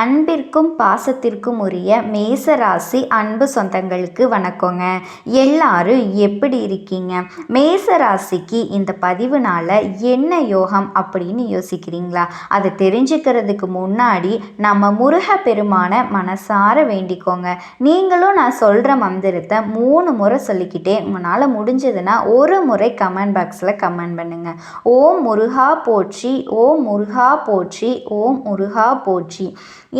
அன்பிற்கும் பாசத்திற்கும் உரிய மேசராசி அன்பு சொந்தங்களுக்கு வணக்கங்க. எல்லாரும் எப்படி இருக்கீங்க? மேசராசிக்கு இந்த பதிவுனால என்ன யோகம் அப்படின்னு யோசிக்கிறீங்களா? அதை தெரிஞ்சுக்கிறதுக்கு முன்னாடி நம்ம முருக பெருமான மனசார வேண்டிக்கோங்க. நீங்களும் நான் சொல்கிற மந்திரத்தை மூணு முறை சொல்லிக்கிட்டே உங்களால் முடிஞ்சதுன்னா ஒரு முறை கமெண்ட் பாக்ஸில் கமெண்ட் பண்ணுங்க. ஓம் முருகா போற்றி ஓம் முருகா போற்றி ஓம் முருகா போற்றி.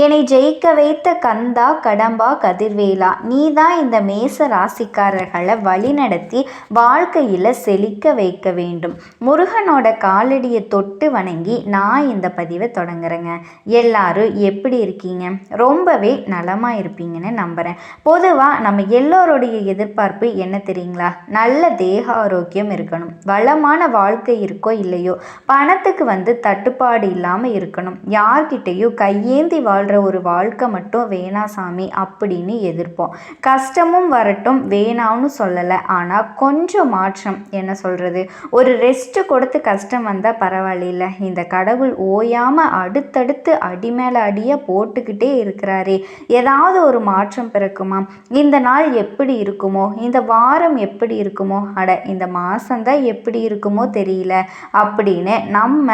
என்னை ஜெயிக்க வைத்த கந்தா கடம்பா கதிர்வேலா நீ தான் இந்த மேச ராசிக்காரர்களை வழிநடத்தி வாழ்க்கையில் செழிக்க வைக்க வேண்டும். முருகனோட காலடியை தொட்டு வணங்கி நான் இந்த பதிவை தொடங்குறேங்க. எல்லாரும் எப்படி இருக்கீங்க? ரொம்பவே நலமாக இருப்பீங்கன்னு நம்புகிறேன் பொதுவாக நம்ம எல்லோருடைய எதிர்பார்ப்பு என்ன தெரியுங்களா? நல்ல தேக ஆரோக்கியம் இருக்கணும். வளமான வாழ்க்கை இருக்கோ இல்லையோ பணத்துக்கு வந்து தட்டுப்பாடு இல்லாமல் இருக்கணும். யார்கிட்டேயும் கையேந்தி வாழ்கிற ஒரு வாழ்க்கை மட்டும் வேணா சாமி அப்படின்னு எதிர்ப்போம். கஷ்டமும் வரட்டும் வேணாம்னு சொல்லலை. ஆனால் கொஞ்சம் மாற்றம் என்ன சொல்கிறது ஒரு ரெஸ்ட்டு கொடுத்து கஷ்டம் வந்தால் பரவாயில்ல இந்த கடவுள் ஓயாமல் அடுத்தடுத்து அடி மேலே அடியாக போட்டுக்கிட்டே இருக்கிறாரே. ஏதாவது ஒரு மாற்றம் பிறக்குமா? இந்த நாள் எப்படி இருக்குமோ? இந்த வாரம் எப்படி இருக்குமோ? அட இந்த மாதந்தான் எப்படி இருக்குமோ தெரியல. அப்படின்னு நம்ம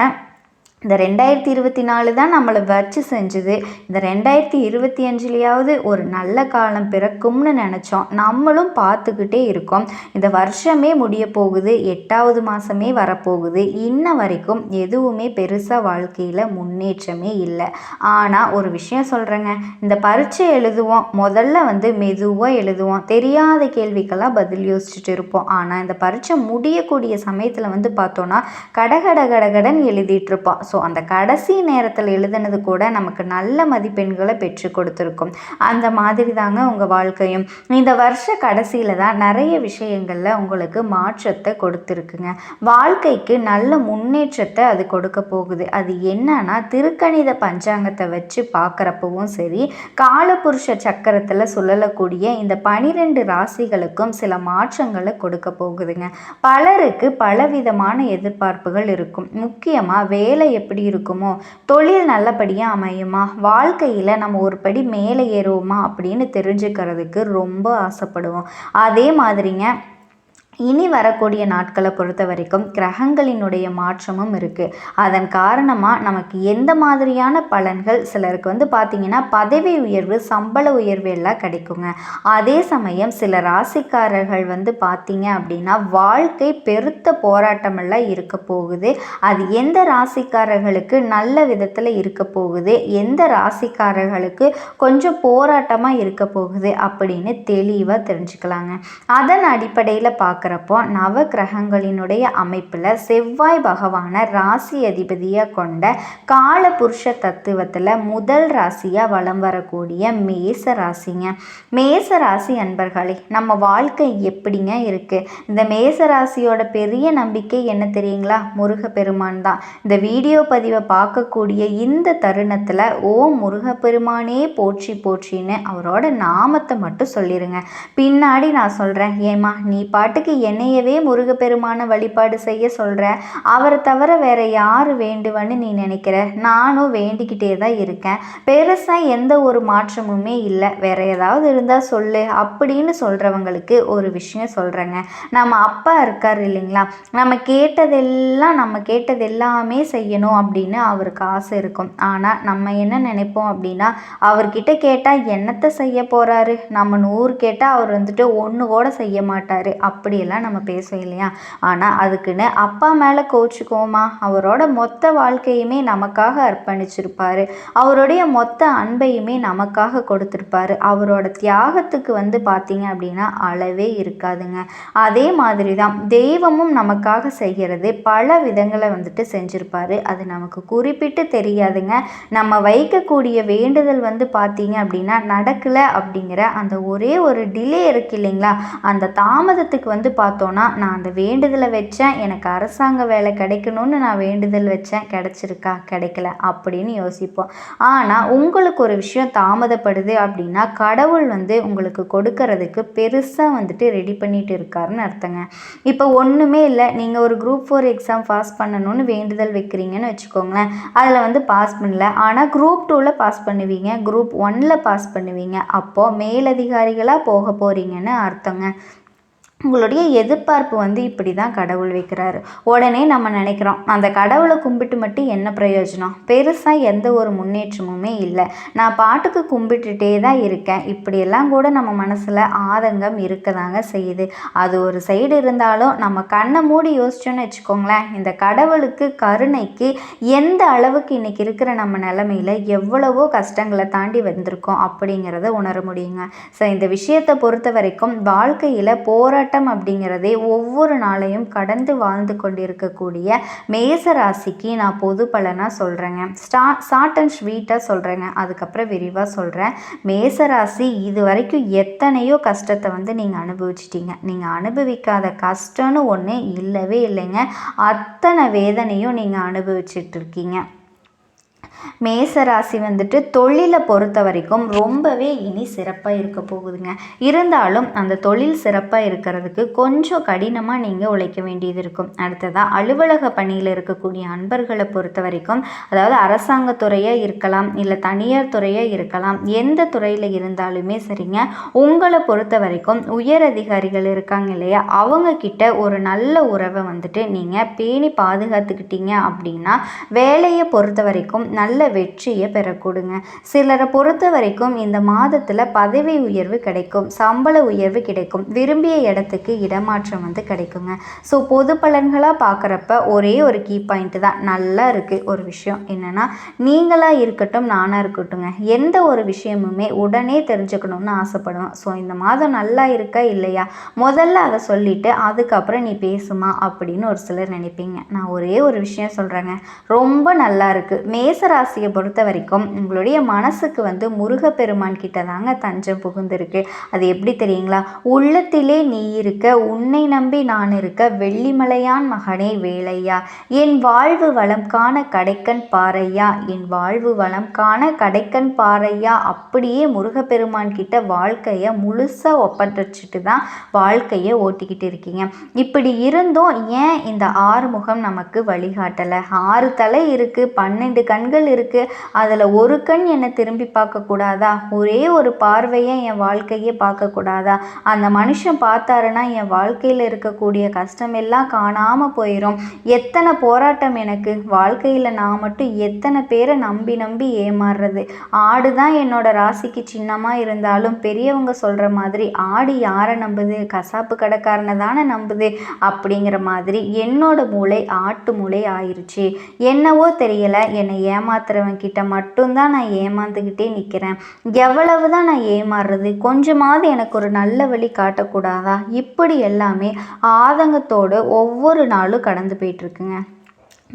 இந்த ரெண்டாயிரத்தி இருபத்தி நாலு தான் நம்மளை வச்சு செஞ்சுது. இந்த ரெண்டாயிரத்தி இருபத்தி அஞ்சுலேயாவது ஒரு நல்ல காலம் பிறக்கும்னு நினச்சோம். நம்மளும் பார்த்துக்கிட்டே இருக்கோம். இந்த வருஷமே முடிய போகுது. எட்டாவது மாதமே வரப்போகுது. இன்ன வரைக்கும் எதுவுமே பெருசாக வாழ்க்கையில் முன்னேற்றமே இல்லை. ஆனால் ஒரு விஷயம் சொல்கிறேங்க இந்த பரீட்சை எழுதுவோம். முதல்ல வந்து மெதுவாக எழுதுவோம். தெரியாத கேள்விக்கெல்லாம் பதில் யோசிச்சுட்டு இருப்போம். ஆனால் இந்த பரீட்சை முடியக்கூடிய சமயத்தில் வந்து பார்த்தோன்னா கடகட கடகடன் எழுதிட்டு இருப்போம். ஸோ அந்த கடைசி நேரத்தில் எழுதுனது கூட நமக்கு நல்ல மதிப்பெண்களை பெற்று கொடுத்துருக்கும். அந்த மாதிரி தாங்க உங்கள் வாழ்க்கையும். இந்த வருஷ கடைசியில் தான் நிறைய விஷயங்களில் உங்களுக்கு மாற்றத்தை கொடுத்துருக்குங்க. வாழ்க்கைக்கு நல்ல முன்னேற்றத்தை அது கொடுக்க போகுது. அது என்னன்னா திருக்கணித பஞ்சாங்கத்தை வச்சு பார்க்குறப்பவும் சரி காலபுருஷ சக்கரத்தில் சொல்லக்கூடிய இந்த பனிரெண்டு ராசிகளுக்கும் சில மாற்றங்களை கொடுக்க போகுதுங்க. பலருக்கு பலவிதமான எதிர்பார்ப்புகள் இருக்கும். முக்கியமாக வேலையை எப்படி இருக்குமோ தொழில் நல்லபடியாக அமையுமா வாழ்க்கையில் நம்ம ஒரு படி மேலே ஏறுவோமா அப்படின்னு தெரிஞ்சுக்கிறதுக்கு ரொம்ப ஆசைப்படுவோம். அதே மாதிரிங்க இனி வரக்கூடிய நாட்களை பொறுத்த வரைக்கும் கிரகங்களினுடைய மாற்றமும் இருக்குது அதன் காரணமாக நமக்கு எந்த மாதிரியான பலன்கள் சிலருக்கு வந்து பார்த்திங்கன்னா பதவி உயர்வு சம்பள உயர்வு எல்லாம் கிடைக்குங்க. அதே சமயம் சில ராசிக்காரர்கள் வந்து பார்த்தீங்க அப்படின்னா வாழ்க்கை பெருத்த போராட்டமெல்லாம் இருக்க போகுது. அது எந்த ராசிக்காரர்களுக்கு நல்ல விதத்தில் இருக்க போகுது? எந்த ராசிக்காரர்களுக்கு கொஞ்சம் போராட்டமாக இருக்க போகுது? அப்படின்னு தெளிவாக தெரிஞ்சுக்கலாங்க. அதன் அடிப்படையில் பார்க்குற பார்க்குறப்போ நவ கிரகங்களினுடைய அமைப்பில் செவ்வாய் பகவானை ராசி அதிபதியாக கொண்ட காலபுருஷ தத்துவத்தில் முதல் ராசியாக வலம் வரக்கூடிய மேச ராசிங்க. மேச ராசி அன்பர்களே நம்ம வாழ்க்கை எப்படிங்க இருக்குது இந்த மேச ராசியோட பெரிய நம்பிக்கை என்ன தெரியுங்களா? முருகப்பெருமான் தான். இந்த வீடியோ பதிவை பார்க்கக்கூடிய இந்த தருணத்தில் ஓ முருகப்பெருமானே போற்றி போற்றின்னு அவரோட நாமத்தை மட்டும் சொல்லிடுங்க பின்னாடி நான் சொல்கிறேன் ஏமா நீ பாட்டுக்கு என்னையவே முருகப்பெருமான வழிபாடு செய்ய சொல்கிற அவரை தவிர வேற யார் வேண்டுவன்னு நீ நினைக்கிற? நானும் வேண்டிக்கிட்டே தான் இருக்கேன். பெருசாக எந்த ஒரு மாற்றமுமே இல்லை. வேற ஏதாவது இருந்தால் சொல்லு. அப்படின்னு சொல்கிறவங்களுக்கு ஒரு விஷயம் சொல்கிறேங்க நம்ம அப்பா இருக்கார் இல்லைங்களா? நம்ம கேட்டதெல்லாம் நம்ம கேட்டது எல்லாமே செய்யணும் அப்படின்னு அவருக்கு ஆசை இருக்கும். ஆனால் நம்ம என்ன நினைப்போம் அப்படின்னா அவர்கிட்ட கேட்டால் என்னத்தை செய்ய போகிறாரு நம்ம நூறு கேட்டால் அவர் வந்துட்டு ஒன்று கூட செய்ய மாட்டார். அப்படியெல்லாம் நம்ம பேசுவோம் இல்லையா ஆனால் அதுக்குன்னு அப்பா மேலே கோச்சுக்கோமா? அவரோட மொத்த வாழ்க்கையுமே நமக்காக அர்ப்பணிச்சிருப்பார். அவருடைய மொத்த அன்பையுமே நமக்காக கொடுத்துருப்பாரு. அவரோட தியாகத்துக்கு வந்து பார்த்தீங்க அப்படின்னா அளவே இருக்காதுங்க. அதே மாதிரி தான் தெய்வமும் நமக்காக செய்கிறது பல விதங்களை வந்துட்டு செஞ்சுருப்பாரு. அது நமக்கு குறிப்பிட்டு தெரியாதுங்க. நம்ம வைக்கக்கூடிய வேண்டுதல் வந்து பார்த்தீங்க அப்படின்னா நடக்கலை அப்படிங்கிற அந்த ஒரே ஒரு டிலே இருக்கு இல்லைங்களா? அந்த தாமதத்துக்கு வந்து பார்த்தோன்னா நான் அந்த வேண்டுதலை வச்சேன். எனக்கு அரசாங்க வேலை கிடைக்கணும்னு நான் வேண்டுதல் வச்சேன். கிடைச்சிருக்கா? கிடைக்கல அப்படின்னு யோசிப்போம். ஆனால் உங்களுக்கு ஒரு விஷயம் தாமதப்படுது அப்படின்னா கடவுள் வந்து உங்களுக்கு கொடுக்கறதுக்கு பெருசாக வந்துட்டு ரெடி பண்ணிட்டு இருக்காருன்னு அர்த்தங்க. இப்போ ஒன்றுமே இல்லை. நீங்கள் ஒரு குரூப் ஃபோர் எக்ஸாம் பாஸ் பண்ணணும்னு வேண்டுதல் வைக்கிறீங்கன்னு வச்சுக்கோங்களேன். அதில் வந்து பாஸ் பண்ணல. ஆனால் குரூப் டூவில் பாஸ் பண்ணுவீங்க. குரூப் ஒன்னில் பாஸ் பண்ணுவீங்க. அப்போது மேலதிகாரிகளாக போக போகிறீங்கன்னு அர்த்தங்க. உங்களுடைய எதிர்பார்ப்பு வந்து இப்படி தான் கடவுள் வைக்கிறாரு. உடனே நம்ம நினைக்கிறோம் அந்த கடவுளை கும்பிட்டு மட்டும் என்ன பிரயோஜனம்? பெருசாக எந்த ஒரு முன்னேற்றமுமே இல்லை. நான் பாட்டுக்கு கும்பிட்டுட்டே தான் இருக்கேன். இப்படியெல்லாம் கூட நம்ம மனசில் ஆதங்கம் இருக்க தாங்க செய்யுது. அது ஒரு சைடு இருந்தாலும் நம்ம கண்ணை மூடி யோசிச்சோன்னு வச்சுக்கோங்களேன் இந்த கடவுளுக்கு கருணைக்கு எந்த அளவுக்கு இன்றைக்கி இருக்கிற நம்ம நிலமையில் எவ்வளவோ கஷ்டங்களை தாண்டி வந்திருக்கோம் அப்படிங்கிறத உணர முடியுங்க. ஸோ இந்த விஷயத்தை பொறுத்த வரைக்கும் வாழ்க்கையில் போராட்ட போராட்டம் அப்படிங்கிறதே ஒவ்வொரு நாளையும் கடந்து வாழ்ந்து கொண்டிருக்கக்கூடிய மேச ராசிக்கு நான் பொது பலனாக சொல்கிறேங்க ஸ்டா ஷார்ட் அண்ட் ஸ்வீட்டாக சொல்கிறேங்க அதுக்கப்புறம் விரிவாக சொல்கிறேன் மேச ராசி இது வரைக்கும் எத்தனையோ கஷ்டத்தை வந்து நீங்கள் அனுபவிச்சிட்டீங்க. நீங்கள் அனுபவிக்காத கஷ்டம்னு ஒன்று இல்லவே இல்லைங்க. அத்தனை வேதனையும் நீங்கள் அனுபவிச்சிட்ருக்கீங்க இருக்கீங்க. மேசராசி வந்துட்டு தொழிலை பொறுத்த வரைக்கும் ரொம்பவே இனி சிறப்பாக இருக்க போகுதுங்க. இருந்தாலும் அந்த தொழில் சிறப்பாக இருக்கிறதுக்கு கொஞ்சம் கடினமாக நீங்கள் உழைக்க வேண்டியது இருக்கும். அடுத்ததாக அலுவலக பணியில் இருக்கக்கூடிய அன்பர்களை பொறுத்த வரைக்கும் அதாவது அரசாங்க துறையாக இருக்கலாம் இல்லை தனியார் துறையாக இருக்கலாம் எந்த துறையில் இருந்தாலுமே சரிங்க உங்களை பொறுத்த வரைக்கும் உயர் அதிகாரிகள் இருக்காங்க இல்லையா அவங்க கிட்ட ஒரு நல்ல உறவை வந்துட்டு நீங்கள் பேணி பாதுகாத்துக்கிட்டீங்க அப்படின்னா வேலையை பொறுத்த வரைக்கும் நல்ல வெற்றியை பெறக்கூடுங்க சிலரை பொறுத்த வரைக்கும் இந்த மாதத்தில் பதவி உயர்வு கிடைக்கும் சம்பள உயர்வு கிடைக்கும் விரும்பிய இடத்துக்கு இடமாற்றம் வந்து கிடைக்குங்க. ஸோ பொது பலன்களாக பார்க்குறப்ப ஒரே ஒரு கீ பாயிண்ட் தான். நல்லா இருக்குது ஒரு விஷயம் என்னென்னா நீங்களாக இருக்கட்டும் நானாக இருக்கட்டும்ங்க. எந்த ஒரு விஷயமுமே உடனே தெரிஞ்சுக்கணும்னு ஆசைப்படுவேன். ஸோ இந்த மாதம் நல்லா இருக்கா இல்லையா? முதல்ல அதை சொல்லிவிட்டு அதுக்கப்புறம் நீ பேசுமா அப்படின்னு ஒரு சிலர் நினைப்பீங்க. நான் ஒரே ஒரு விஷயம் சொல்கிறேங்க ரொம்ப நல்லா இருக்குது மேசரா ராசியை பொறுத்த வரைக்கும் உங்களுடைய மனசுக்கு வந்து முருகப்பெருமான் கிட்ட தாங்க தஞ்சம் புகுந்திருக்கு. அது எப்படி தெரியுங்களா? உள்ளத்திலே நீ இருக்க உன்னை நம்பி நான் இருக்க வெள்ளிமலையான் மகனே வேலையா? என் வாழ்வு வளம் காண கடைக்கன் பாறையா? என் வாழ்வு வளம் காண கடைக்கன் பாறையா? அப்படியே முருகப்பெருமான் கிட்ட வாழ்க்கையை முழுசாக ஒப்பற்றுச்சிட்டு தான் வாழ்க்கையை ஓட்டிக்கிட்டு இருக்கீங்க. இப்படி இருந்தும் ஏன் இந்த ஆறுமுகம் நமக்கு வழிகாட்டலை? ஆறு தலை இருக்குது பன்னெண்டு கண்கள் கண்கள் இருக்குது அதில் ஒரு கண் என்னை திரும்பி பார்க்கக்கூடாதா ஒரே ஒரு பார்வையை என் வாழ்க்கையே பார்க்கக்கூடாதா அந்த மனுஷன் பார்த்தாருன்னா என் வாழ்க்கையில் இருக்கக்கூடிய கஷ்டம் எல்லாம் காணாமல் போயிடும் எத்தனை போராட்டம் எனக்கு? வாழ்க்கையில் நான் மட்டும் எத்தனை பேரை நம்பி நம்பி ஏமாறுறது? ஆடு தான் என்னோட ராசிக்கு சின்னமாக இருந்தாலும் பெரியவங்க சொல்கிற மாதிரி ஆடு யாரை நம்புது? கசாப்பு கடைக்காரனை தானே நம்புது? அப்படிங்கிற மாதிரி என்னோட மூளை ஆட்டு மூளை ஆயிடுச்சு என்னவோ தெரியலை என்னை ஏமா இருக்கிறவன் கிட்ட மட்டும்தான் நான் ஏமாந்துக்கிட்டே நிற்கிறேன் எவ்வளவு தான் நான் ஏமாறுறது? கொஞ்சமாவது எனக்கு ஒரு நல்ல வழி காட்டக்கூடாதா? இப்படி எல்லாமே ஆதங்கத்தோடு ஒவ்வொரு நாளும் கடந்து போயிட்டுருக்குங்க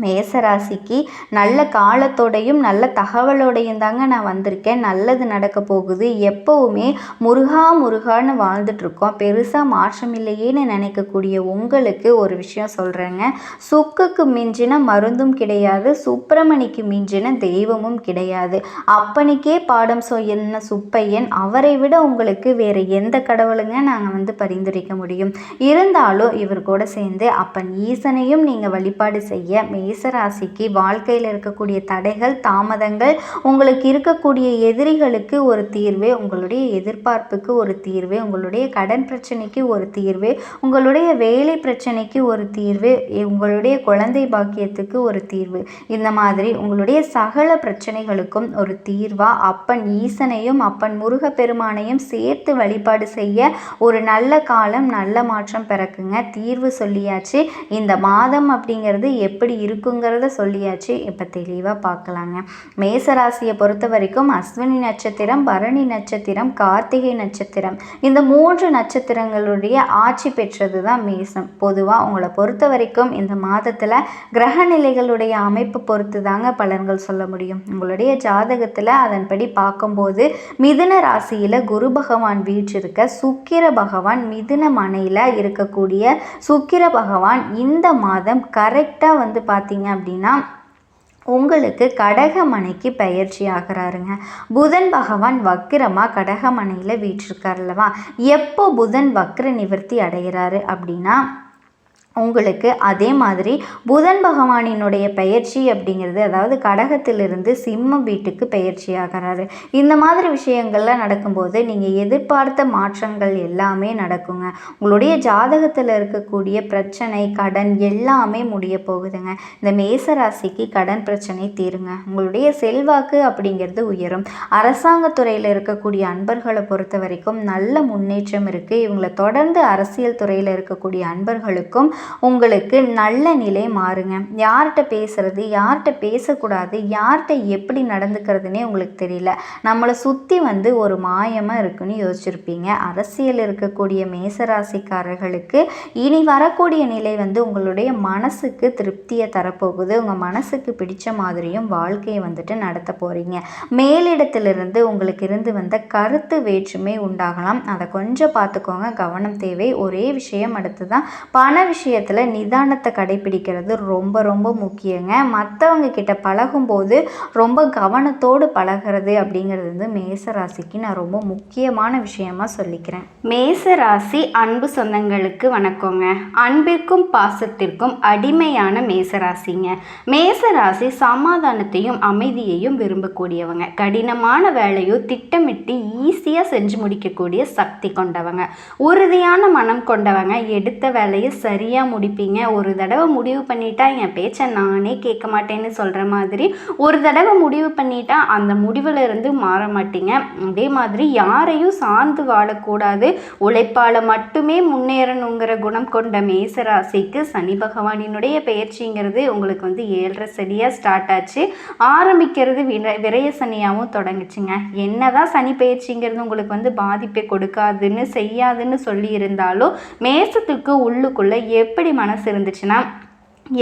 மேசராசிக்கு நல்ல காலத்தோடையும் நல்ல தகவலோடையும் தாங்க நான் வந்திருக்கேன். நல்லது நடக்க போகுது. எப்போவுமே முருகா முருகான்னு வாழ்ந்துட்டுருக்கோம். பெருசாக மாற்றம் இல்லையேன்னு நினைக்கக்கூடிய உங்களுக்கு ஒரு விஷயம் சொல்கிறேங்க சுக்குக்கு மிஞ்சின மருந்தும் கிடையாது. சுப்பிரமணிக்கு மிஞ்சின தெய்வமும் கிடையாது. அப்பனுக்கே பாடம் சொன்ன சுப்பையன் அவரை விட உங்களுக்கு வேறு எந்த கடவுளுங்க நாங்கள் வந்து பரிந்துரைக்க முடியும்? இருந்தாலும் இவர் கூட சேர்ந்து அப்பன் ஈசனையும் நீங்கள் வழிபாடு செய்ய மே மேசராசிக்கு வாழ்க்கையில் இருக்கக்கூடிய தடைகள் தாமதங்கள் உங்களுக்கு இருக்கக்கூடிய எதிரிகளுக்கு ஒரு தீர்வு உங்களுடைய எதிர்பார்ப்புக்கு ஒரு தீர்வு உங்களுடைய கடன் பிரச்சனைக்கு ஒரு தீர்வு உங்களுடைய வேலை பிரச்சனைக்கு ஒரு தீர்வு உங்களுடைய குழந்தை பாக்கியத்துக்கு ஒரு தீர்வு. இந்த மாதிரி உங்களுடைய சகல பிரச்சனைகளுக்கும் ஒரு தீர்வா அப்பன் ஈசனையும் அப்பன் முருகப்பெருமானையும் சேர்த்து வழிபாடு செய்ய ஒரு நல்ல காலம் நல்ல மாற்றம் பிறக்குங்க. தீர்வு சொல்லியாச்சு. இந்த மாதம் அப்படிங்கிறது எப்படி இருக்கும் இருக்குங்கிறத சொல்லியாச்சு. இப்போ தெளிவாக பார்க்கலாங்க மேசராசியை பொறுத்த வரைக்கும் அஸ்வினி நட்சத்திரம் பரணி நட்சத்திரம் கார்த்திகை நட்சத்திரம் இந்த மூன்று நட்சத்திரங்களுடைய ஆட்சி பெற்றது தான் மேசம். பொதுவாக உங்களை பொறுத்த வரைக்கும் இந்த மாதத்தில் கிரக நிலைகளுடைய அமைப்பு பொறுத்து தாங்க பலன்கள் சொல்ல முடியும். உங்களுடைய ஜாதகத்தில் அதன்படி பார்க்கும்போது மிதுன ராசியில் குரு பகவான் வீற்றிருக்க சுக்கிர பகவான் மிதுன மனையில் இருக்கக்கூடிய சுக்கிர பகவான் இந்த மாதம் கரெக்டாக வந்து பார்த்தீங்க அப்படின்னா உங்களுக்கு கடகமனைக்கு பயிற்சி ஆகிறாருங்க புதன் பகவான் வக்கிரமாக கடகமனையில் வீற்றிருக்கார் எப்போ புதன் வக்ர நிவர்த்தி அடைகிறாரு அப்படின்னா உங்களுக்கு அதே மாதிரி புதன் பகவானினுடைய பெயர்ச்சி அப்படிங்கிறது அதாவது கடகத்திலிருந்து சிம்ம வீட்டுக்கு பெயர்ச்சி ஆகிறாரு. இந்த மாதிரி விஷயங்கள்லாம் நடக்கும்போது நீங்கள் எதிர்பார்த்த மாற்றங்கள் எல்லாமே நடக்குங்க. உங்களுடைய ஜாதகத்தில் இருக்கக்கூடிய பிரச்சனை கடன் எல்லாமே முடிய போகுதுங்க. இந்த மேசராசிக்கு கடன் பிரச்சனை தீருங்க. உங்களுடைய செல்வாக்கு அப்படிங்கிறது உயரும். அரசாங்கத்துறையில் இருக்கக்கூடிய அன்பர்களை பொறுத்த வரைக்கும் நல்ல முன்னேற்றம் இருக்குது இவங்களை தொடர்ந்து அரசியல் துறையில் இருக்கக்கூடிய அன்பர்களுக்கும் உங்களுக்கு நல்ல நிலை மாறுங்க. யார்கிட்ட பேசுறது யார்கிட்ட பேசக்கூடாது யார்கிட்ட எப்படி நடந்துக்கிறதுனே உங்களுக்கு தெரியல. நம்மளை சுற்றி வந்து ஒரு மாயமாக இருக்குன்னு யோசிச்சிருப்பீங்க. அரசியல் இருக்கக்கூடிய மேசராசிக்காரர்களுக்கு இனி வரக்கூடிய நிலை வந்து உங்களுடைய மனசுக்கு திருப்தியை தரப்போகுது. உங்கள் மனசுக்கு பிடிச்ச மாதிரியும் வாழ்க்கையை வந்துட்டு நடத்த போகிறீங்க மேலிடத்திலிருந்து உங்களுக்கு இருந்து வந்த கருத்து வேற்றுமை உண்டாகலாம். அதை கொஞ்சம் பார்த்துக்கோங்க. கவனம் தேவை. ஒரே விஷயம் அடுத்து தான் பண விஷயம் விஷயத்தில் நிதானத்தை கடைபிடிக்கிறது ரொம்ப ரொம்ப முக்கியங்க. மற்றவங்க கிட்ட பழகும்போது ரொம்ப கவனத்தோடு பழகிறது அப்படிங்கிறது வந்து மேச ராசிக்கு நான் ரொம்ப முக்கியமான விஷயமா சொல்லிக்கிறேன். மேச ராசி அன்பு சொந்தங்களுக்கு வணக்கங்க. அன்பிற்கும் பாசத்திற்கும் அடிமையான மேசராசிங்க. மேசராசி சமாதானத்தையும் அமைதியையும் விரும்பக்கூடியவங்க. கடினமான வேலையோ திட்டமிட்டு ஈஸியாக செஞ்சு முடிக்கக்கூடிய சக்தி கொண்டவங்க. உறுதியான மனம் கொண்டவங்க. எடுத்த வேலையை சரியாக முடிப்பீங்க. ஒரு தடவை முடிவு பண்ணிட்டா என் பேச்சை நானே கேட்க மாட்டேன்னு சொல்கிற மாதிரி ஒரு தடவை முடிவு பண்ணிட்டா அந்த முடிவில் இருந்து மாற மாட்டீங்க. அதே மாதிரி யாரையும் சார்ந்து வாழக்கூடாது. உழைப்பால் மட்டுமே முன்னேறணுங்கிற குணம் கொண்ட மேசராசிக்கு சனி பகவானினுடைய பயிற்சிங்கிறது உங்களுக்கு வந்து ஏழரை சனியாக ஸ்டார்ட் ஆச்சு. ஆரம்பிக்கிறது விர விரைய சனியாகவும் தொடங்குச்சுங்க. என்னதான் சனி பயிற்சிங்கிறது உங்களுக்கு வந்து பாதிப்பை கொடுக்காதுன்னு செய்யாதுன்னு சொல்லி இருந்தாலும் மேசத்துக்கு உள்ளுக்குள்ளே எப்படி மனசு இருந்துச்சுன்னா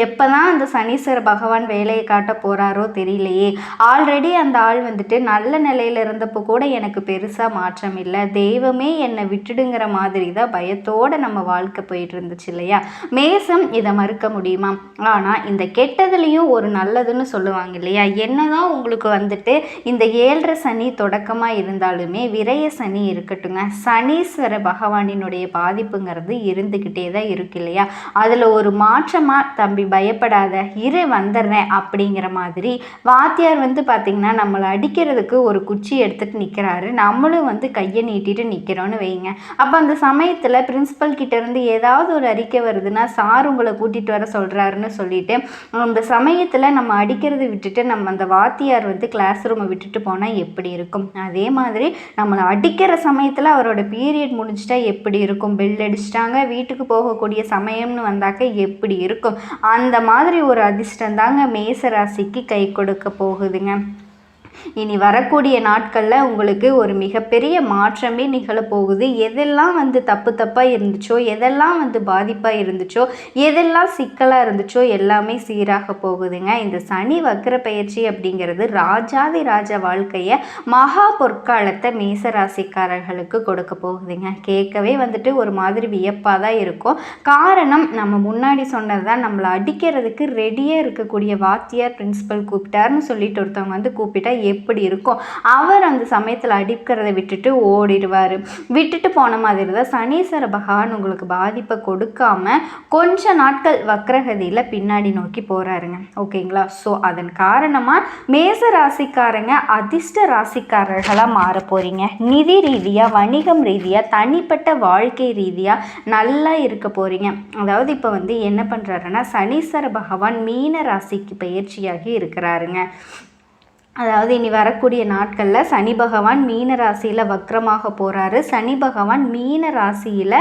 எப்போ தான் அந்த சனீஸ்வர பகவான் வேலையை காட்ட போகிறாரோ தெரியலையே. ஆல்ரெடி அந்த ஆள் வந்துட்டு நல்ல நிலையில் இருந்தப்போ கூட எனக்கு பெருசாக மாற்றம் இல்லை. தெய்வமே என்னை விட்டுடுங்கிற மாதிரி தான் பயத்தோடு நம்ம வாழ்க்கை போயிட்டு இருந்துச்சு இல்லையா? மேசம் இதை மறுக்க முடியுமா? ஆனால் இந்த கெட்டதுலேயும் ஒரு நல்லதுன்னு சொல்லுவாங்க இல்லையா? என்னதான் உங்களுக்கு வந்துட்டு இந்த ஏழரை சனி தொடக்கமாக இருந்தாலுமே விரய சனி இருக்கட்டுங்க. சனீஸ்வர பகவானினுடைய பாதிப்புங்கிறது இருந்துக்கிட்டே தான் இருக்கு இல்லையா? அதில் ஒரு மாற்றமாக தம் தம்பி பயப்படாத இரு வந்துடுறேன் அப்படிங்கிற மாதிரி வாத்தியார் வந்து பார்த்திங்கன்னா நம்மளை அடிக்கிறதுக்கு ஒரு குச்சி எடுத்துகிட்டு நிற்கிறாரு நம்மளும் வந்து கையை நீட்டிட்டு நிற்கிறோன்னு வைங்க. அப்போ அந்த சமயத்தில் பிரின்ஸிபல் கிட்டேருந்து ஏதாவது ஒரு அறிக்கை வருதுன்னா சார் உங்களை கூட்டிகிட்டு வர சொல்கிறாருன்னு சொல்லிட்டு அந்த சமயத்தில் நம்ம அடிக்கிறத விட்டுட்டு நம்ம அந்த வாத்தியார் வந்து கிளாஸ் ரூமை விட்டுட்டு போனால் எப்படி இருக்கும்? அதே மாதிரி நம்மளை அடிக்கிற சமயத்தில் அவரோட பீரியட் முடிஞ்சிட்டா எப்படி இருக்கும்? பெல் அடிச்சிட்டாங்க வீட்டுக்கு போகக்கூடிய சமயம்னு வந்தாக்க எப்படி இருக்கும்? அந்த மாதிரி ஒரு அதிர்ஷ்டம் தாங்க மேசராசிக்கு கை கொடுக்க போகுதுங்க. இனி வரக்கூடிய நாட்களில் உங்களுக்கு ஒரு மிகப்பெரிய மாற்றமே நிகழப்போகுது. எதெல்லாம் வந்து தப்பு தப்பாக இருந்துச்சோ எதெல்லாம் வந்து பாதிப்பாக இருந்துச்சோ எதெல்லாம் சிக்கலாக இருந்துச்சோ எல்லாமே சீராக போகுதுங்க. இந்த சனி வக்கர பயிற்சி அப்படிங்கிறது ராஜாதி ராஜா வாழ்க்கையை மகா பொற்காலத்தை மேசராசிக்காரர்களுக்கு கொடுக்க போகுதுங்க. கேட்கவே வந்துட்டு ஒரு மாதிரி வியப்பாக தான் இருக்கும். காரணம் நம்ம முன்னாடி சொன்னது தான் நம்மளை அடிக்கிறதுக்கு ரெடியாக இருக்கக்கூடிய வாத்தியார் பிரின்சிபல் கூப்பிட்டாருன்னு சொல்லிட்டு ஒருத்தவங்க வந்து கூப்பிட்டா எப்படி இருக்கும் அவர் அந்த சமயத்தில் அடிக்கிறத விட்டுட்டு ஓடிடுவார். விட்டுட்டு போன மாதிரி தான் சனீஸ்வர பகவான் உங்களுக்கு பாதிப்பை கொடுக்காம கொஞ்ச நாட்கள் வக்ரகதியில் பின்னாடி நோக்கி போகிறாருங்க ஓகேங்களா? ஸோ அதன் காரணமாக மேச ராசிக்காரங்க அதிர்ஷ்ட ராசிக்காரர்களாக மாற போகிறீங்க நிதி ரீதியாக வணிகம் ரீதியாக தனிப்பட்ட வாழ்க்கை ரீதியாக நல்லா இருக்க போகிறீங்க அதாவது இப்போ வந்து என்ன பண்ணுறாருன்னா சனீஸ்வர பகவான் மீன ராசிக்கு பயிற்சியாகி இருக்கிறாருங்க. அதாவது இனி வரக்கூடிய நாட்களில் சனி பகவான் மீன ராசியில் வக்ரமாக போகிறாரு சனி பகவான் மீன ராசியில்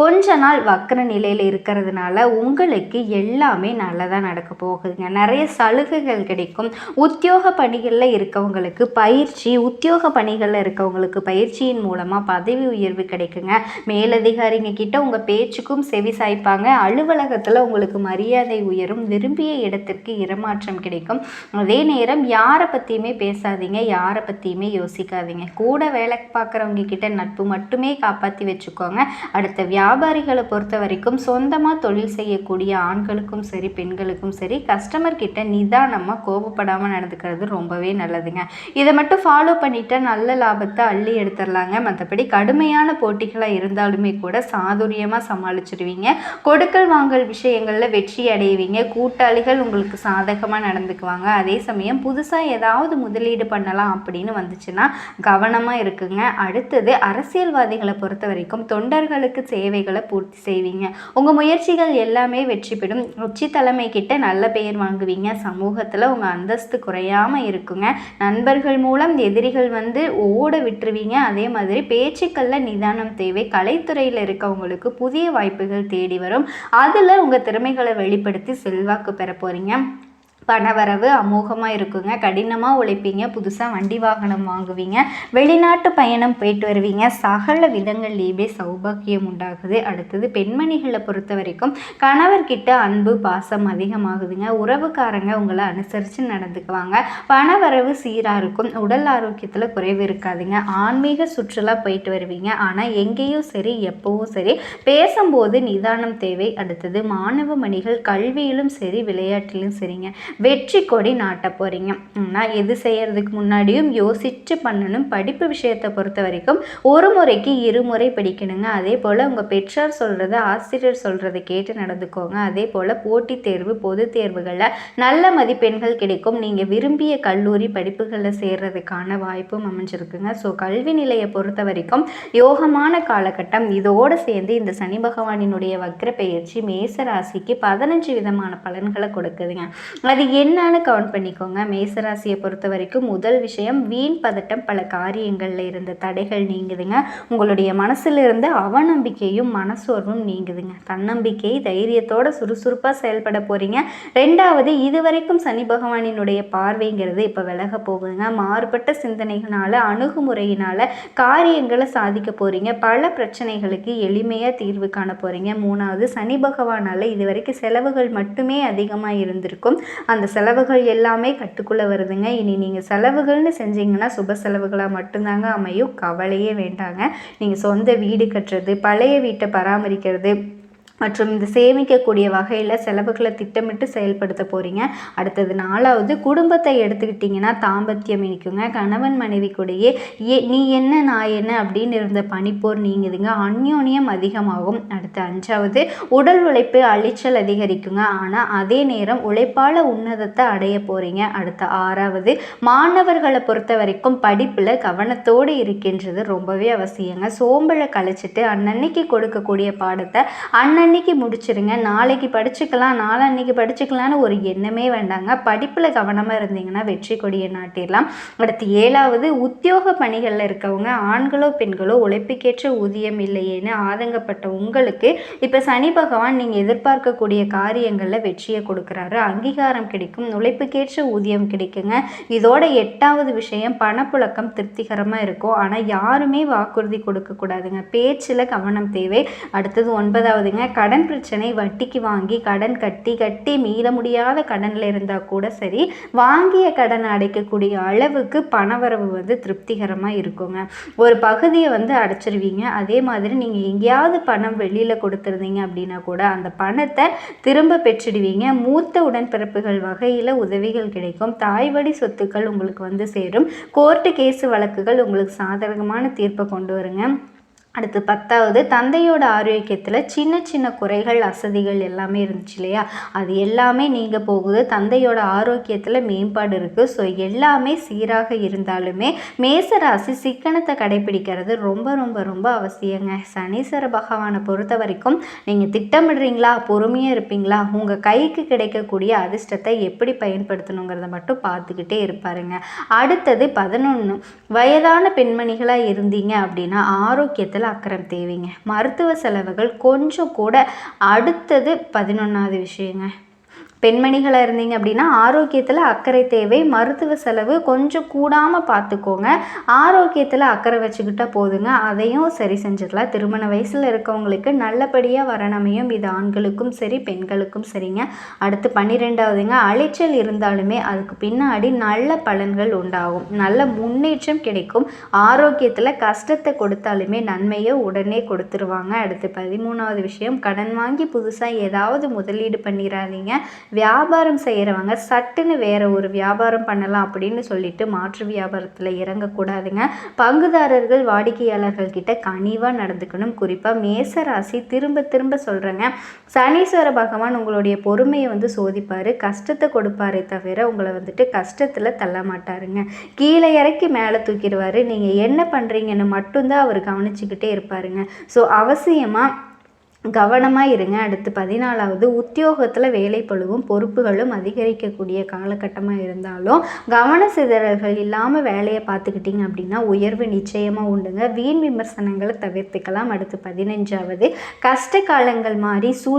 கொஞ்ச நாள் வக்ர நிலையில் இருக்கிறதுனால உங்களுக்கு எல்லாமே நல்லதாக நடக்க போகுதுங்க. நிறைய சலுகைகள் கிடைக்கும். உத்தியோக பணிகளில் இருக்கவங்களுக்கு பயிற்சி உத்தியோக பணிகளில் இருக்கவங்களுக்கு பயிற்சியின் மூலமாக பதவி உயர்வு கிடைக்குங்க. மேலதிகாரிங்க கிட்ட உங்கள் பேச்சுக்கும் செவி சாய்ப்பாங்க. அலுவலகத்தில் உங்களுக்கு மரியாதை உயரும். விரும்பிய இடத்திற்கு இடமாற்றம் கிடைக்கும். அதே நேரம் யாரை பற்றி பற்றியுமே பேசாதீங்க யாரை பற்றியுமே யோசிக்காதீங்க. கூட வேலை பார்க்குறவங்க கிட்ட நட்பு மட்டுமே காப்பாற்றி வச்சுக்கோங்க. அடுத்த வியாபாரிகளை பொறுத்த வரைக்கும் சொந்தமாக தொழில் செய்யக்கூடிய ஆண்களுக்கும் சரி பெண்களுக்கும் சரி கஸ்டமர் கிட்ட நிதானமாக கோபப்படாமல் நடந்துக்கிறது ரொம்பவே நல்லதுங்க. இதை மட்டும் ஃபாலோ பண்ணிட்டா நல்ல லாபத்தை அள்ளி எடுத்துடலாங்க. மற்றபடி கடுமையான போட்டிகளாக இருந்தாலுமே கூட சாதுரியமாக சமாளிச்சிடுவீங்க கொடுக்கல் வாங்கல் விஷயங்களில் வெற்றி அடைவீங்க. கூட்டாளிகள் உங்களுக்கு சாதகமாக நடந்துக்குவாங்க. அதே சமயம் புதுசாக ஏதாவது ஏதாவது முதலீடு பண்ணலாம் அப்படின்னு வந்துச்சுன்னா கவனமாக இருக்குங்க. அடுத்தது அரசியல்வாதிகளை பொறுத்த வரைக்கும் தொண்டர்களுக்கு சேவைகளை பூர்த்தி செய்வீங்க. உங்கள் முயற்சிகள் எல்லாமே வெற்றி பெறும். உச்சி தலைமை கிட்ட நல்ல பெயர் வாங்குவீங்க. சமூகத்தில் உங்கள் அந்தஸ்து குறையாமல் இருக்குங்க. நண்பர்கள் மூலம் எதிரிகள் வந்து ஓட விட்டுருவீங்க. அதே மாதிரி பேச்சுக்களில் நிதானம் தேவை. கலைத்துறையில் இருக்கவங்களுக்கு புதிய வாய்ப்புகள் தேடி வரும். அதில் உங்கள் திறமைகளை வெளிப்படுத்தி செல்வாக்கு பெற போகிறீங்க பணவரவு அமோகமாக இருக்குங்க. கடினமாக உழைப்பீங்க. புதுசாக வண்டி வாகனம் வாங்குவீங்க. வெளிநாட்டு பயணம் போயிட்டு வருவீங்க. சகல விதங்கள்லேயுமே சௌபாக்கியம் உண்டாகுது. அடுத்தது பெண்மணிகளை பொறுத்த வரைக்கும் கணவர்கிட்ட அன்பு பாசம் அதிகமாகுதுங்க. உறவுக்காரங்க உங்களை அனுசரித்து நடந்துக்குவாங்க. பணவரவு சீராக இருக்கும். உடல் ஆரோக்கியத்தில் குறைவு இருக்காதுங்க. ஆன்மீக சுற்றுலா போயிட்டு வருவீங்க. ஆனால் எங்கேயும் சரி எப்பவும் சரி. பேசும்போது நிதானம் தேவை. அடுத்தது மாணவ மணிகள் கல்வியிலும் சரி விளையாட்டிலும் சரிங்க. வெற்றி கொடி நாட்ட போகிறீங்க ஆனால் எது செய்கிறதுக்கு முன்னாடியும் யோசித்து பண்ணணும். படிப்பு விஷயத்தை பொறுத்த வரைக்கும் ஒரு முறைக்கு இருமுறை படிக்கணுங்க. அதே போல் உங்கள் பெற்றோர் சொல்கிறத ஆசிரியர் சொல்கிறத கேட்டு நடந்துக்கோங்க. அதே போல் போட்டித் தேர்வு பொது தேர்வுகளில் நல்ல மதிப்பெண்கள் கிடைக்கும். நீங்கள் விரும்பிய கல்லூரி படிப்புகளில் சேர்றதுக்கான வாய்ப்பும் அமைஞ்சிருக்குங்க. ஸோ கல்வி நிலையை பொறுத்த வரைக்கும் யோகமான காலகட்டம். இதோடு சேர்ந்து இந்த சனி பகவானினுடைய வக்ர பெயர்ச்சி மேச ராசிக்கு பதினஞ்சு விதமான பலன்களை கொடுக்குதுங்க. அது என்னன்னு கவுண்ட் பண்ணிக்கோங்க. மேசராசியை பொறுத்த வரைக்கும் முதல் விஷயம் வீண் பதட்டம் பல காரியங்களில் இருந்த தடைகள் நீங்குதுங்க. உங்களுடைய மனசில் இருந்த அவநம்பிக்கையும் மனசோர்வும் நீங்குதுங்க. தன்னம்பிக்கை தைரியத்தோட சுறுசுறுப்பாக செயல்பட போகிறீங்க ரெண்டாவது இதுவரைக்கும் சனி பகவானினுடைய பார்வைங்கிறது இப்போ விலக போகுதுங்க. மாறுபட்ட சிந்தனைகளால் அணுகுமுறையினால் காரியங்களை சாதிக்க போகிறீங்க பல பிரச்சனைகளுக்கு எளிமையாக தீர்வு காண போகிறீங்க மூணாவது சனி பகவானால் இது வரைக்கும் செலவுகள் மட்டுமே அதிகமாக இருந்திருக்கும். அந்த செலவுகள் எல்லாமே கட்டுக்குள்ளே வருதுங்க. இனி நீங்கள் செலவுகள்னு செஞ்சீங்கன்னா சுப செலவுகளாக மட்டும்தாங்க அமையும். கவலையே வேண்டாங்க. நீங்கள் சொந்த வீடு கட்டுறது பழைய வீட்டை பராமரிக்கிறது மற்றும் இந்த சேமிக்கக்கூடிய வகையில் செலவுகளை திட்டமிட்டு செயல்படுத்த போகிறீங்க அடுத்தது நாலாவது குடும்பத்தை எடுத்துக்கிட்டிங்கன்னா தாம்பத்தியம் இனிக்குங்க. கணவன் மனைவி கூடயே ஏ நீ என்ன நான் என்ன அப்படின்னு இருந்த பனிப்போர் நீங்குதுங்க. அந்யோன்யம் அதிகமாகும். அடுத்து அஞ்சாவது உடல் உழைப்பு அழிச்சல் அதிகரிக்குங்க. ஆனால் அதே நேரம் உழைப்பால் உன்னதத்தை அடைய போகிறீங்க அடுத்த ஆறாவது மாணவர்களை பொறுத்த வரைக்கும் படிப்பில் கவனத்தோடு இருக்கின்றது ரொம்பவே அவசியங்க. சோம்பலை கழிச்சிட்டு அன்னன்னைக்கு கொடுக்கக்கூடிய பாடத்தை அண்ணன் அன்னைக்கு முடிச்சிருங்க. நாளைக்கு படிச்சுக்கலாம் நாளன்னைக்கு படிச்சுக்கலான்னு ஒரு எண்ணமே வேண்டாங்க. படிப்பில் கவனமாக இருந்தீங்கன்னா வெற்றி கொடியை நாட்டிடலாம். அடுத்து ஏழாவது உத்தியோக பணிகளில் இருக்கவங்க ஆண்களோ பெண்களோ உழைப்புக்கேற்ற ஊதியம் இல்லையேன்னு ஆதங்கப்பட்ட உங்களுக்கு இப்போ சனி பகவான் நீங்கள் எதிர்பார்க்கக்கூடிய காரியங்களில் வெற்றியை கொடுக்குறாரு. அங்கீகாரம் கிடைக்கும் உழைப்புக்கேற்ற ஊதியம் கிடைக்குங்க. இதோட எட்டாவது விஷயம் பணப்புழக்கம் திருப்திகரமாக இருக்கும். ஆனால் யாருமே வாக்குறுதி கொடுக்கக்கூடாதுங்க பேச்சில் கவனம் தேவை. அடுத்தது ஒன்பதாவதுங்க கடன் பிரச்சனை வட்டிக்கு வாங்கி கடன் கட்டி கட்டி மீள முடியாத கடனில் இருந்தால் கூட சரி வாங்கிய கடனை அடைக்கக்கூடிய அளவுக்கு பணவரவு வந்து திருப்திகரமாக இருக்குங்க. ஒரு பகுதியை வந்து அடைச்சிருவீங்க. அதே மாதிரி நீங்கள் எங்கேயாவது பணம் வெளியில் கொடுத்துருந்தீங்க அப்படின்னா கூட அந்த பணத்தை திரும்ப பெற்றுடுவீங்க. மூத்த உடன்பிறப்புகள் வகையில் உதவிகள் கிடைக்கும். தாய்வழி சொத்துக்கள் உங்களுக்கு வந்து சேரும். கோர்ட்டு கேஸு வழக்குகள் உங்களுக்கு சாதகமான தீர்ப்பை கொண்டு வருங்க. அடுத்து பத்தாவது தந்தையோட ஆரோக்கியத்தில் சின்ன சின்ன குறைகள் அசதிகள் எல்லாமே இருந்துச்சு இல்லையா? அது எல்லாமே நீங்கள் போகுது. தந்தையோட ஆரோக்கியத்தில் மேம்பாடு இருக்குது ஸோ எல்லாமே சீராக இருந்தாலுமே மேசராசி சிக்கனத்தை கடைபிடிக்கிறது ரொம்ப ரொம்ப ரொம்ப அவசியங்க. சனீஸ்வர பகவானை பொறுத்த வரைக்கும் நீங்கள் திட்டமிடுறீங்களா? பொறுமையாக இருப்பீங்களா? உங்கள் கைக்கு கிடைக்கக்கூடிய அதிர்ஷ்டத்தை எப்படி பயன்படுத்தணுங்கிறத மட்டும் பார்த்துக்கிட்டே இருப்பாருங்க. அடுத்தது பதினொன்று வயதான பெண்மணிகளாக இருந்தீங்க அப்படின்னா ஆரோக்கியத்தில் அக்கறை தேவைங்க. மருத்துவ செலவுகள் கொஞ்சம் கூட அடுத்தது பதினொன்றாவது விஷயங்க. பெண்மணிகளாக இருந்தீங்க அப்படின்னா ஆரோக்கியத்தில் அக்கறை தேவை மருத்துவ செலவு கொஞ்சம் கூடாமல் பார்த்துக்கோங்க ஆரோக்கியத்தில் அக்கறை வச்சுக்கிட்டால் போதுங்க. அதையும் சரி செஞ்சிடலாம் திருமண வயசில் இருக்கவங்களுக்கு நல்லபடியாக வரணமையும் இது ஆண்களுக்கும் சரி பெண்களுக்கும் சரிங்க. அடுத்து பன்னிரெண்டாவதுங்க அலைச்சல் இருந்தாலுமே அதுக்கு பின்னாடி நல்ல பலன்கள் உண்டாகும். நல்ல முன்னேற்றம் கிடைக்கும். ஆரோக்கியத்தில் கஷ்டத்தை கொடுத்தாலுமே நன்மையை உடனே கொடுத்துருவாங்க. அடுத்து பதிமூணாவது விஷயம் கடன் வாங்கி புதுசாக ஏதாவது முதலீடு பண்ணிடாதீங்க வியாபாரம் செய்கிறவங்க சட்டுன்னு வேறு ஒரு வியாபாரம் பண்ணலாம் அப்படின்னு சொல்லிட்டு மாற்று வியாபாரத்தில் இறங்கக்கூடாதுங்க. பங்குதாரர்கள் வாடிக்கையாளர்கள் கிட்ட கனிவாக நடந்துக்கணும் குறிப்பாக மேசராசி திரும்ப திரும்ப சொல்கிறேங்க சனீஸ்வர பகவான் உங்களுடைய பொறுமையை வந்து சோதிப்பார். கஷ்டத்தை கொடுப்பாரே தவிர உங்களை வந்துட்டு கஷ்டத்தில் தள்ள மாட்டாருங்க. கீழே இறக்கி மேலே தூக்கிடுவார். நீங்கள் என்ன பண்ணுறீங்கன்னு மட்டும்தான் அவர் கவனிச்சுக்கிட்டே இருப்பாருங்க. ஸோ அவசியமாக கவனமாக இருங்க. அடுத்து பதினாலாவது உத்தியோகத்தில் வேலைப்பழுவும் பொறுப்புகளும் அதிகரிக்கக்கூடிய காலகட்டமாக இருந்தாலும் கவன சிதறல்கள் இல்லாமல் வேலையை பார்த்துக்கிட்டிங்க அப்படின்னா உயர்வு நிச்சயமாக உண்டுங்க. வீண் விமர்சனங்களை தவிர்த்துக்கலாம். அடுத்து பதினஞ்சாவது கஷ்ட காலங்கள் மாதிரி சூழ்